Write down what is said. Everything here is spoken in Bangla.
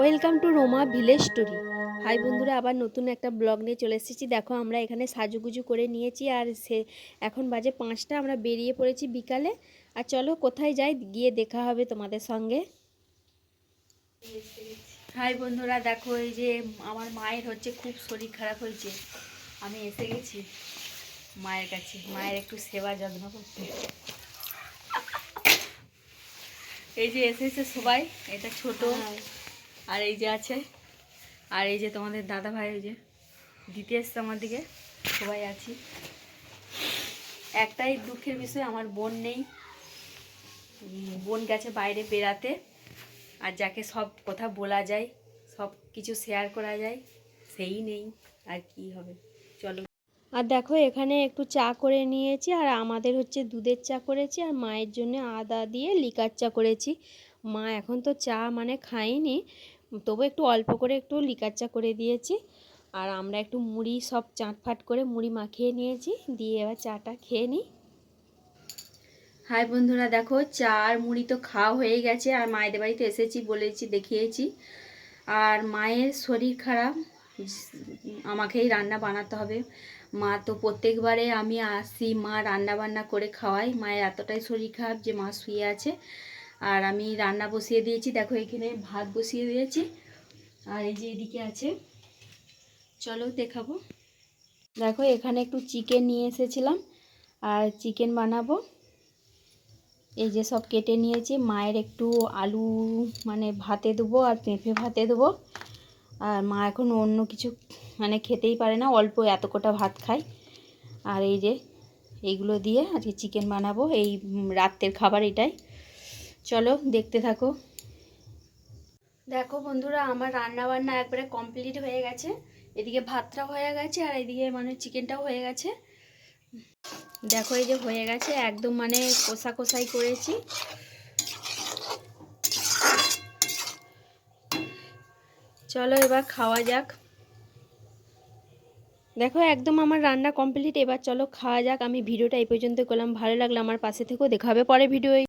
Welcome to Roma village story. Hi বন্ধুরা, আবার নতুন একটা ব্লগ নিয়ে চলে এসেছি। দেখো, আমরা এখানে সাজুগুজু করে নিয়েছি আর সে এখন বাজে পাঁচটা, আমরা বেরিয়ে পড়েছি বিকালে। আর চলো, কোথায় যাই? গিয়ে দেখা হবে তোমাদের সঙ্গে। হাই বন্ধুরা, দেখো, এই যে আমার মায়ের হচ্ছে খুব শরীর খারাপ হয়েছে। আমি এসে গেছি মায়ের কাছে। মায়ের একটু সেবা যত্ন করতে। এই যে এসেছে সবাই, এটা ছোট। আর এই যে আছে, আর এই যে তোমাদের দাদা ভাই, ওই যে দিতে এসছে আমার দিকে, সবাই আছি। একটাই দুঃখের বিষয়, আমার বোন নেই। বোন গেছে বাইরে বেড়াতে, আর যাকে সব কথা বলা যায়, সব কিছু শেয়ার করা যায়, সেই নেই, আর কি হবে? চলো। আর দেখো, এখানে একটু চা করে নিয়েছি, আর আমাদের হচ্ছে দুধের চা করেছি, আর মায়ের জন্য আদা দিয়ে লিকার চা করেছি। মা এখন তো চা মানে খাইনি তবু একটু অল্প করে একটু লিকার চা করে দিয়েছি। আর আমরা একটু মুড়ি সব চাটফাট করে মুড়ি মাখিয়ে নিয়েছি। দিয়ে এবার চাটা খেয়ে নিই। হাই বন্ধুরা, দেখো চা আর মুড়ি তো খাওয়া হয়ে গেছে। আর মায়েদের বাড়িতে এসেছি বলেছি, দেখিয়েছি। আর মায়ের শরীর খারাপ, আমাকেই রান্না বানাতে হবে। মা তো প্রত্যেকবারে আমি আসি, মা রান্না বান্না করে খাওয়াই। মায়ের এতটাই শরীর খারাপ যে মা শুয়ে আছে। আর আমি রান্না বসিয়ে দিয়েছি, দেখো এখানে ভাত বসিয়ে দিয়েছি। আর এই যে এদিকে আছে, চলো দেখাবো। দেখো এখানে একটু চিকেন নিয়ে এসেছিলাম, আর চিকেন বানাবো। এই যে সব কেটে নিয়েছি, মায়ের একটু আলু মানে ভাতে দেবো আর পেঁপে ভাতে দেবো। আর মা এখন অন্য কিছু মানে খেতেই পারে না, অল্প এত কটা ভাত খায়। আর এই যে, এইগুলো দিয়ে আজকে চিকেন বানাবো, এই রাত্রের খাবার এটাই। চলো দেখতে থাকো। দেখো বন্ধুরা, আমার রান্না বান্না একবারে কমপ্লিট হয়ে গেছে। এদিকে ভাতটা হয়ে গেছে আর এদিকে মানে চিকেনটাও হয়ে গেছে। দেখো এই যে হয়ে গেছে, একদম মানে কষা কষাই করেছি। চলো এবার খাওয়া যাক। দেখো একদম আমার রান্না কমপ্লিট এবার চলো খাওয়া যাক। আমি ভিডিওটা এই পর্যন্ত করলাম। ভালো লাগল আমার পাশে থেকেও দেখা হবে পরে ভিডিও